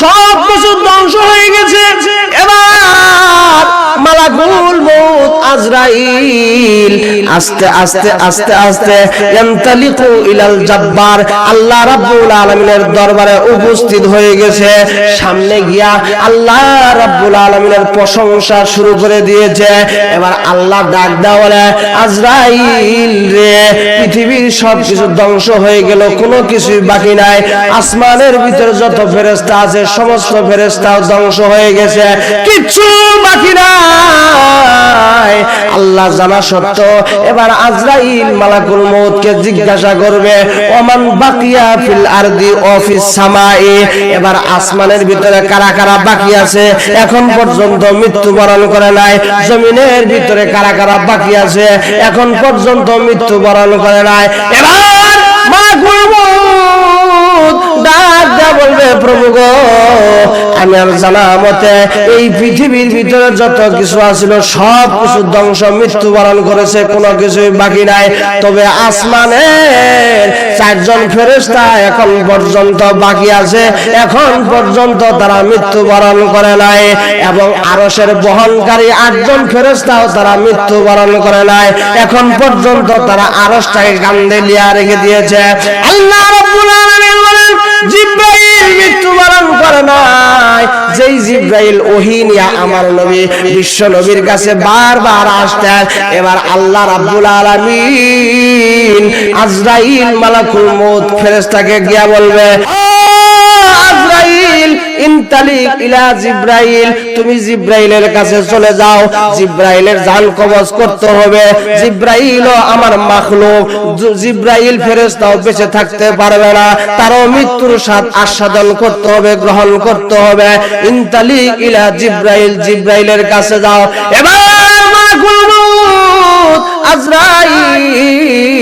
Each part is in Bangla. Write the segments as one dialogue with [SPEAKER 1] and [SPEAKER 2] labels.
[SPEAKER 1] সব কিছু ধ্বংস হয়ে গেছে। এবার মালাকুল মউত আজরাইল। আস্তে আস্তে আস্তে আস্তে ইয়ান্তালিকু ইলাল জাব্বার। আল্লাহ রাব্বুল আলামিনের দরবারে উপস্থিত হয়ে গেছে। সামনে গিয়া আল্লাহ রাব্বুল আলামিনের প্রশংসা শুরু করে দিয়েছে। এবার আল্লাহ ডাক দেওয়া বলে আজরাইল রে, পৃথিবীর সব কিছু ধ্বংস হয়ে গেল, কোনো কিছুই বাকি নাই। আসমানের ভিতরে যত ফেরেস্তা আছে, সমস্ত ফেরেস্তাও ধ্বংস হয়ে গেছে। কিচ্ছু আল্লাহ জানা সত্ত্বেও এবার আজরাইল মালাকুল জিজ্ঞাসা করবে, ওমান বাকিয়া ফিল আরদি অফিস সামাই? এবার আসমানের ভিতরে কারা কারা বাকি আছে? এখন পর্যন্ত মৃত্যুবরণ করে নাই। জমিনের ভিতরে কারা কারা বাকি আছে? এখন পর্যন্ত মৃত্যুবরণ করে নাই। এবার মালাকুল মউত ডাক বলবে, প্রভু গো, আমি আর জানা মতে এই পৃথিবীর ভিতরে যত কিছু সব কিছু ধ্বংস করেছে, কোনো কিছুই বাকি নাই। তবে চারজন ফেরেস্তা এখন পর্যন্ত বাকি আছে। এখন পর্যন্ত তারা মৃত্যুবরণ করে নাই এবং আরসের বহনকারী আটজন ফেরেস্তাও তারা মৃত্যুবরণ করে নাই। এখন পর্যন্ত তারা আরসটাকে কান্দে লিয়া রেখে দিয়েছে। আল্লাহ রাব্বুল আলামিন বলেন জিব্রাইল মৃত্যুবরণ করে নাই। যেই জিব্রাইল ওহিনিয়া আমার নবী, বিশ্ব নবীর কাছে বারবার আসতেন। এবার আল্লাহ রাব্বুল আলামিন আজরাইল মালাকুল মউত ফেরেশতাকে গিয়া বলবে "ও আজরাইল ইনতালিক ইলা জিব্রাইল। তুমি জিব্রাইলের কাছে চলে যাও। জিব্রাইলের জান কবজ করতে হবে। জিব্রাইল আমার মাখলুক। জিব্রাইল ফেরেশতাও বেঁচে থাকতে পারবে না। তারও মৃত্যুর স্বাদ আস্বাদন করতে হবে গ্রহণ করতে হবে। ইনতালিক ইলা জিব্রাইল। জিব্রাইলের কাছে যাও। এবার মাখলুক আজরাইল।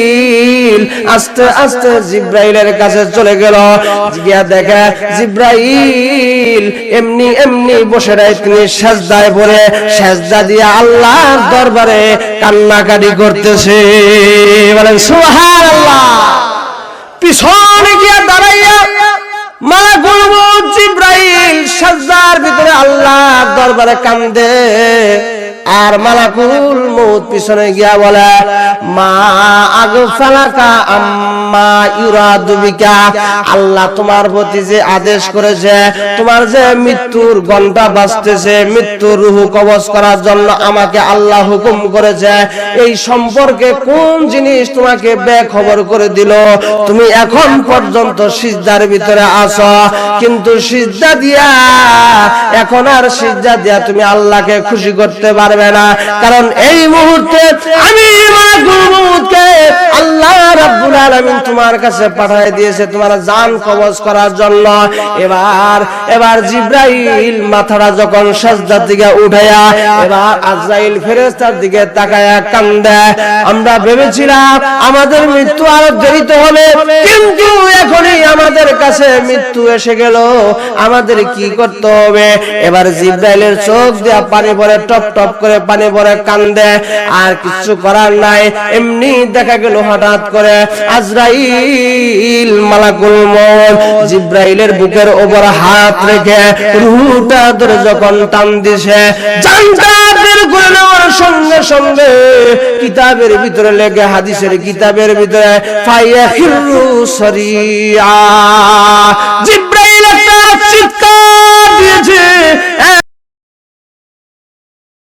[SPEAKER 1] আস্তে আস্তে জিব্রাইলের কাছে চলে গেল। গিয়া দেখে জিব্রাইল এমনি এমনি বসে রাই তিনি সাজদায় পড়ে। সাজদা দিয়ে আল্লাহর দরবারে কান্নাকাটি করতেছে। বলেন, সুবহানাল্লাহ। পিছনে গিয়া দাঁড়াইয়া মালাকুল মউত জিব্রাইল সাজদার ভিতরে আল্লাহর দরবারে কান্দে। আর মালাকুল মউত পিছনে গিয়া বলে, মা আগফালাকা আম্মা ইউরাদু বিকা। আল্লাহ তোমার প্রতি যে আদেশ করেছে, তোমার যে মৃত্যুর ঘণ্টা বাজতেছে, মৃত্যুর রুহু কবজ করার জন্য আমাকে আল্লাহ হুকুম করেছে। এই সম্পর্কে কোন জিনিস তোমাকে বেখবর করে দিল? তুমি এখন পর্যন্ত সিজদার ভিতরে আছো, কিন্তু সিজদা দিয়া, এখন আর সিজদা দিয়া তুমি আল্লাহকে খুশি করতে পারবে না। কারণ এই মুহূর্তে আমি আল্লাহ রাব্বুল আলামিন তোমার কাছে পাঠিয়ে দিয়েছে তোমার জান কবজ করার জন্য। এবার এবার জিব্রাইল মাথাটা যখন সাজদার দিকে উঠায়া, এবার আজরাইল ফেরেশতার দিকে তাকায়া কান্দে। আমরা ভেবেছিলাম আমাদের মৃত্যু আরও দেরিতে হবে, কিন্তু আমাদের কাছে মৃত্যু এসে গেল। আমাদের কি করতে হবে? এবার জিব্রাইলের চোখ দিয়া পানি পরে টপ টপ করে পানি পরে কান্দে। আর কিছু করার নাই। এমনি দেখা গেল হঠাৎ করে আজরাইল মালাকুল মউত জিব্রাইলের বুকের উপর হাত রেখে রুহটা ধরে যখন টান দিছে জানটা সঙ্গে কিতাবের ভিতরে লেগে হাদিসের কিতাবের ভিতরে ফাইয়া হিরু সরিয়া জিব্রাইল একটা চিৎকার দিয়েছে